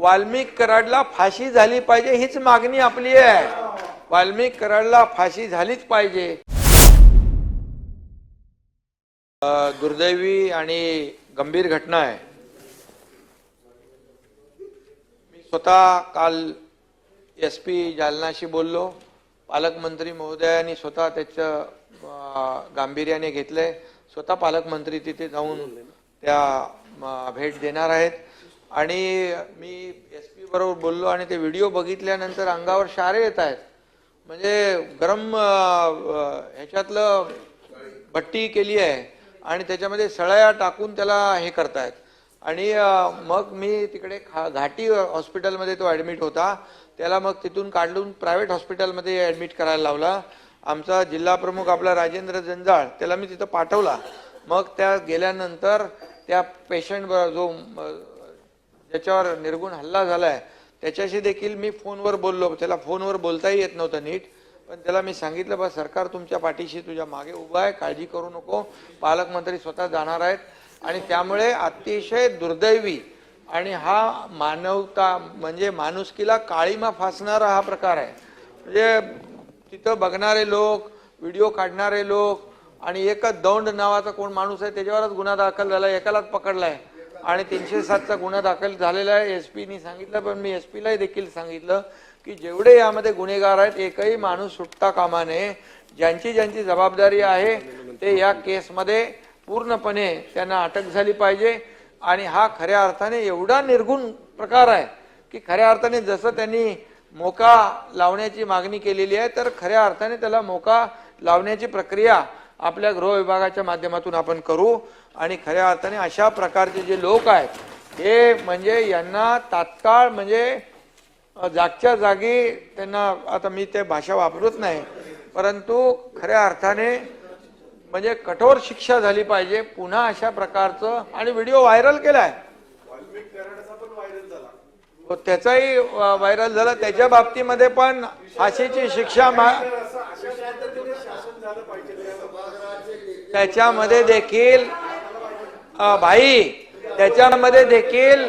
वाल्मिक कराडला फाशी झाली पाहिजे हीच मागणी आपली आहे. वाल्मिक कराडला फाशी झालीच पाहिजे. दुर्दैवी आणि गंभीर घटना आहे. मी स्वतः काल एस पी जालनाशी बोललो. पालकमंत्री महोदयांनी स्वतः त्याचं गांभीर्याने घेतलंय. स्वतः पालकमंत्री तिथे जाऊन त्या भेट देणार आहेत. आणि मी एस पी बरोबर बोललो आणि ते व्हिडिओ बघितल्यानंतर अंगावर शारे येत आहेत. म्हणजे गरम ह्याच्यातलं भट्टी केली आहे आणि त्याच्यामध्ये सळया टाकून त्याला हे करतायत. आणि मग मी तिकडे खा घाटी हॉस्पिटलमध्ये तो ॲडमिट होता. त्याला मग तिथून काढून प्रायव्हेट हॉस्पिटलमध्ये ॲडमिट करायला लावला. आमचा जिल्हा प्रमुख आपला राजेंद्र जंजाळ त्याला मी तिथं पाठवला. मग त्या गेल्यानंतर त्या पेशंट जो ज्याच्यावर निर्गुण हल्ला झालाय त्याच्याशी देखील मी फोनवर बोललो. त्याला फोनवर बोलताही येत नव्हतं नीट. पण त्याला मी सांगितलं बा सरकार तुमच्या पाठीशी तुझ्या मागे उभं आहे काळजी करू नको. पालकमंत्री स्वतः जाणार आहेत. आणि त्यामुळे अतिशय दुर्दैवी आणि हा मानवता म्हणजे माणुसकीला काळीमा फासणारा हा प्रकार आहे. म्हणजे तिथं बघणारे लोक व्हिडिओ काढणारे लोक आणि एकच दौंड नावाचा कोण माणूस आहे त्याच्यावरच गुन्हा दाखल झाला एकालाच पकडलाय. आणि तीनशे सातचा गुन्हा दाखल झालेला आहे. एस पीनी सांगितलं पण मी एस पीलाही देखील सांगितलं की जेवढे यामध्ये गुन्हेगार आहेत एकही माणूस सुटता कामा नये ज्यांची ज्यांची जबाबदारी आहे ते या केसमध्ये पूर्णपणे त्यांना अटक झाली पाहिजे. आणि हा खऱ्या अर्थाने एवढा निर्गुण प्रकार आहे की खऱ्या अर्थाने जसं त्यांनी मोका लावण्याची मागणी केलेली आहे तर खऱ्या अर्थाने त्याला मोका लावण्याची प्रक्रिया आपल्या गृह विभागाच्या माध्यमातून आपण करू. आणि खऱ्या अर्थाने अशा प्रकारचे जे लोक आहेत हे म्हणजे यांना तात्काळ म्हणजे जागच्या जागी त्यांना आता मी ते भाषा वापरत नाही परंतु खऱ्या अर्थाने म्हणजे कठोर शिक्षा झाली पाहिजे. पुन्हा अशा प्रकारचं आणि व्हिडिओ व्हायरल केलाय. हो, त्याचाही व्हायरल झाला. त्याच्या बाबतीमध्ये पण फाशीची शिक्षा मा- त्याच्यामध्ये देखील भाई त्याच्यामध्ये देखील